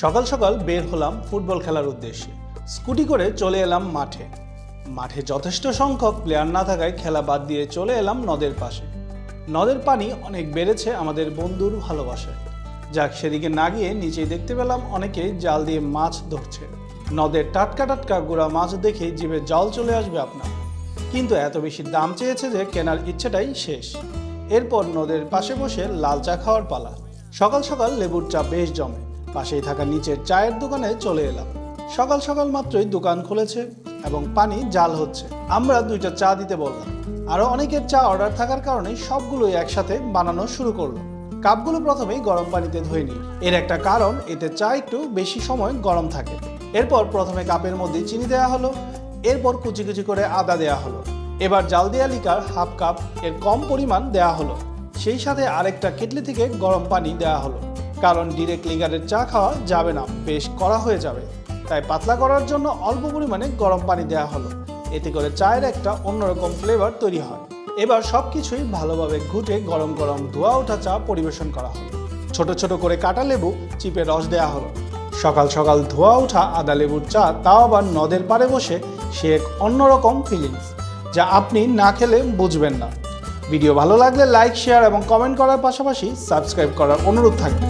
সকাল সকাল বের হলাম ফুটবল খেলার উদ্দেশ্যে। স্কুটি করে চলে এলাম মাঠে। মাঠে যথেষ্ট সংখ্যক প্লেয়ার না থাকায় খেলা বাদ দিয়ে চলে এলাম নদের পাশে। নদের পানি অনেক বেড়েছে আমাদের বন্ধুর ভালোবাসায় যাক, সেদিকে না গিয়ে নিচেই দেখতে পেলাম অনেকে জাল দিয়ে মাছ ধরছে। নদের টাটকা টাটকা গোড়া মাছ দেখে জিভে জল চলে আসবে আপনার। কিন্তু এত বেশি দাম চেয়েছে যে কেনার ইচ্ছেটাই শেষ। এরপর নদের পাশে বসে লাল চা খাওয়ার পালা। সকাল সকাল লেবুর চা বেশ জমে। পাশেই থাকা নিচের চায়ের দোকানে চলে এলাম। সকাল সকাল মাত্রই দোকান খুলেছে এবং পানি জাল হচ্ছে। আমরা দুইটা চা দিতে বললাম। আরও অনেকের চা অর্ডার থাকার কারণে সবগুলোই একসাথে বানানো শুরু করল। কাপগুলো প্রথমেই গরম পানিতে ধুয়ে নিই। এর একটা কারণ, এতে চা একটু বেশি সময় গরম থাকে। এরপর প্রথমে কাপের মধ্যে চিনি দেওয়া হলো। এরপর কুচি কুচি করে আদা দেওয়া হলো। এবার জাল দেয়া লিকার হাফ কাপ এর কম পরিমাণ দেওয়া হলো। সেই সাথে আরেকটা কেটলি থেকে গরম পানি দেওয়া হলো। কারণ ডিরেক্ট লিগারের চা খাওয়া যাবে না, বেশ করা হয়ে যাবে। তাই পাতলা করার জন্য অল্প পরিমাণে গরম পানি দেওয়া হলো। এতে করে চায়ের একটা অন্যরকম ফ্লেভার তৈরি হয়। এবার সব কিছুই ভালোভাবে ঘুটে গরম গরম ধোয়া ওঠা চা পরিবেশন করা হলো। ছোট ছোট করে কাটা লেবু চিপে রস দেওয়া হলো। সকাল সকাল ধোয়া ওঠা আদা লেবুর চা, তাও আবার নদের পাড়ে বসে, সে এক অন্যরকম ফিলিংস যা আপনি না খেলে বুঝবেন না। ভিডিও ভালো লাগলে লাইক শেয়ার এবং কমেন্ট করার পাশাপাশি সাবস্ক্রাইব করার অনুরোধ থাকবে।